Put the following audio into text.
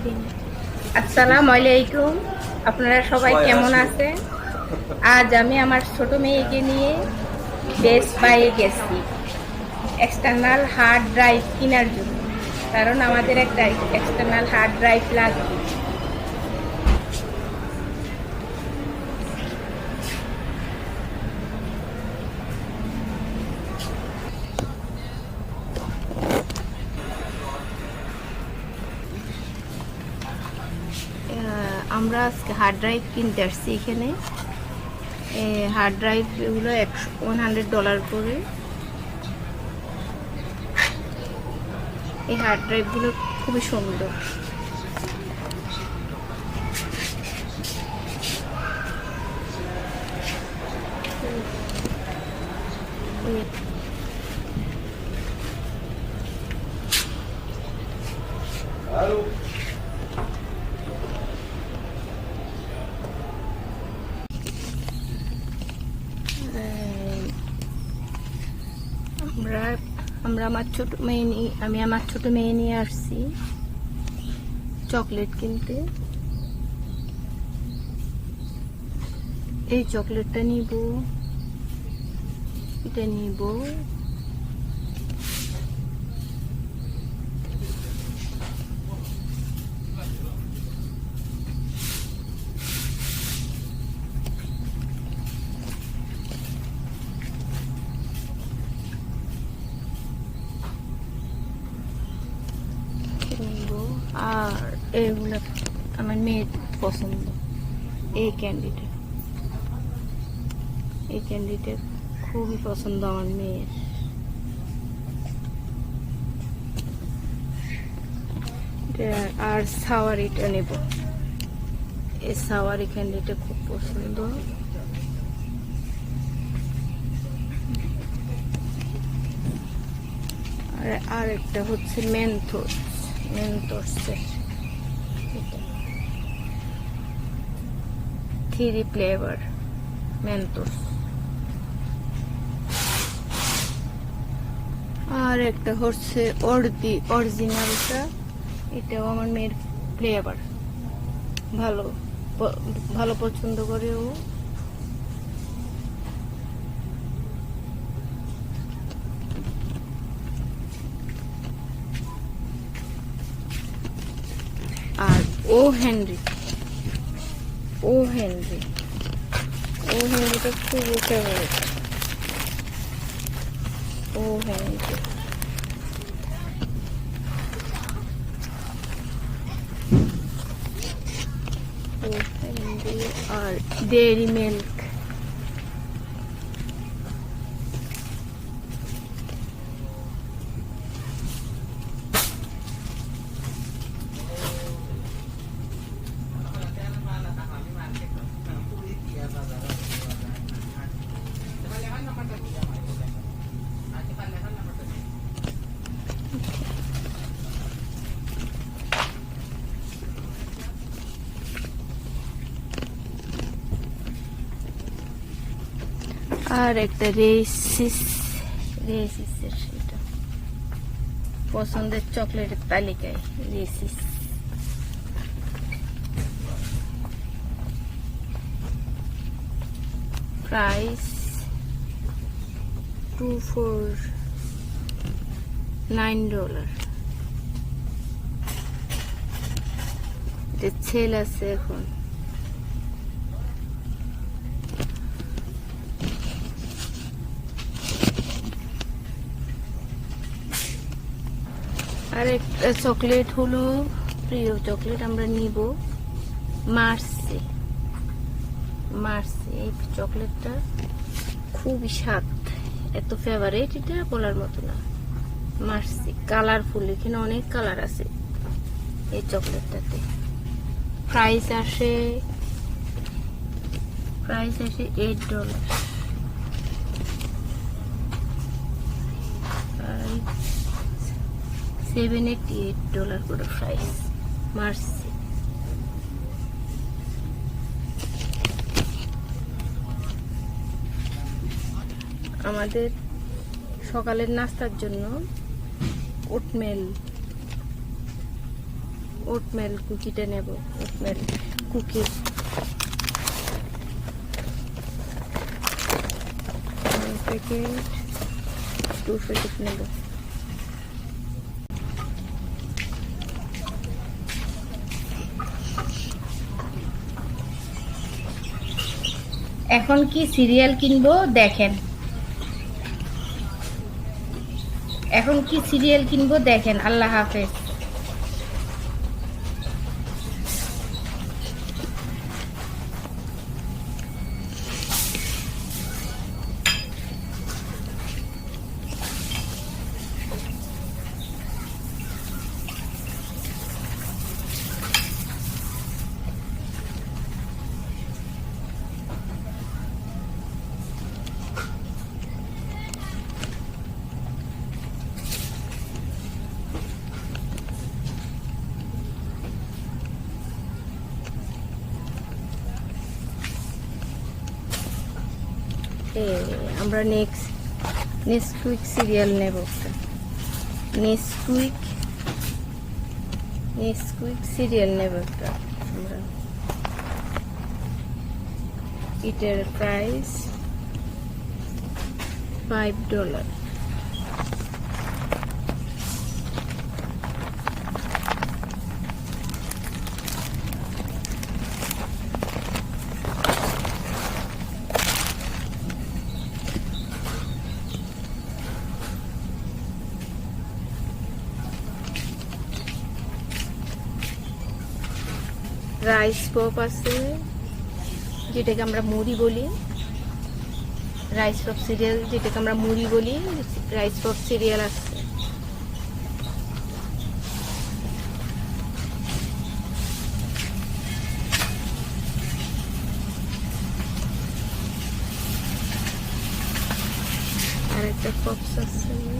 আসসালামু আলাইকুম আপনারা সবাই কেমন আছেন? আজ আমি আমার ছোট মেয়েকে নিয়ে বেস বাইয়ে গেছি। এক্সটার্নাল হার্ড ড্রাইভ কেনার জন্য। কারণ আমাদের একটা এক্সটার্নাল হার্ড ড্রাইভ লাগবে। আমরা আজকে হার্ড ড্রাইভ কিনতে আসছি এখানে। হার্ড ড্রাইভ এগুলো একশো ওয়ান হান্ড্রেড ডলার করে। এই হার্ড ড্রাইভগুলো খুবই সুন্দর। এই আমরা আমরা আমার ছোট মেয়ে নিয়ে, আমি আমার ছোট মেয়ে নিয়ে আসছি। চকলেট কিনতে। এই চকলেটটা নিব। এটা নিব। এগুলো আমার মেয়ের পছন্দ। এই ক্যান্ডিটা এই ক্যান্ডিটা খুবই পছন্দ আমার মেয়ের। আর সাওয়ারিটা নেব। এই সাওয়ারি ক্যান্ডিটা খুব পছন্দ। আর আর একটা হচ্ছে মেন্থস মেন্থসের থ্রি ফ্লেভার মেন্থস আর একটা হচ্ছে অর্দি অরিজিনালটা এটাও আমার মেয়ের ফ্লেভার ভালো ভালো পছন্দ করে ও আর ও হেনরি। ও হেনরি। ও হেনরিটা খুব ফেভারিট ও হেনরি। ও হেনরি আর ডেয়ারি মিল্ক আর একটা রেসিস, রেসিসের এটা পছন্দের চকলেটের তালিকায় Reese's. Price two four nine dollar sale আছে এখন। আর একটা চকলেট হলো প্রিয় চকলেট আমরা নিব মার্সি। মার্সি, এই চকলেটটা খুবই স্বাদ। এত ফেভারেট এটা বলার মতো না। মার্সি কালারফুল এখানে অনেক কালার আছে এই চকলেটটাতে প্রাইস আসে প্রাইস আসে eight dollar seven eighty eight dollar করে প্রাইস মার্সি আমাদের সকালের নাস্তার জন্য ওটমেল ওটমেল কুকিটা নেব oatmeal cookie packet two packet নেব। এখন কি সিরিয়াল কিনবো? দেখেন। এখন কি সিরিয়াল কিনবো? দেখেন। আল্লাহ হাফেজ। আমরা নেক্সট নেসকুইক সিরিয়াল নেব। একটা নেক্সট উইক সিরিয়াল নেব একটা। আমরা এটার price five dollar rice pop আছে, যেটাকে আমরা মুড়ি বলি। রাইস পপ সিরিয়াল যেটাকে আমরা মুড়ি বলি রাইস পপ সিরিয়াল আছে। আর একটা পপস আছে।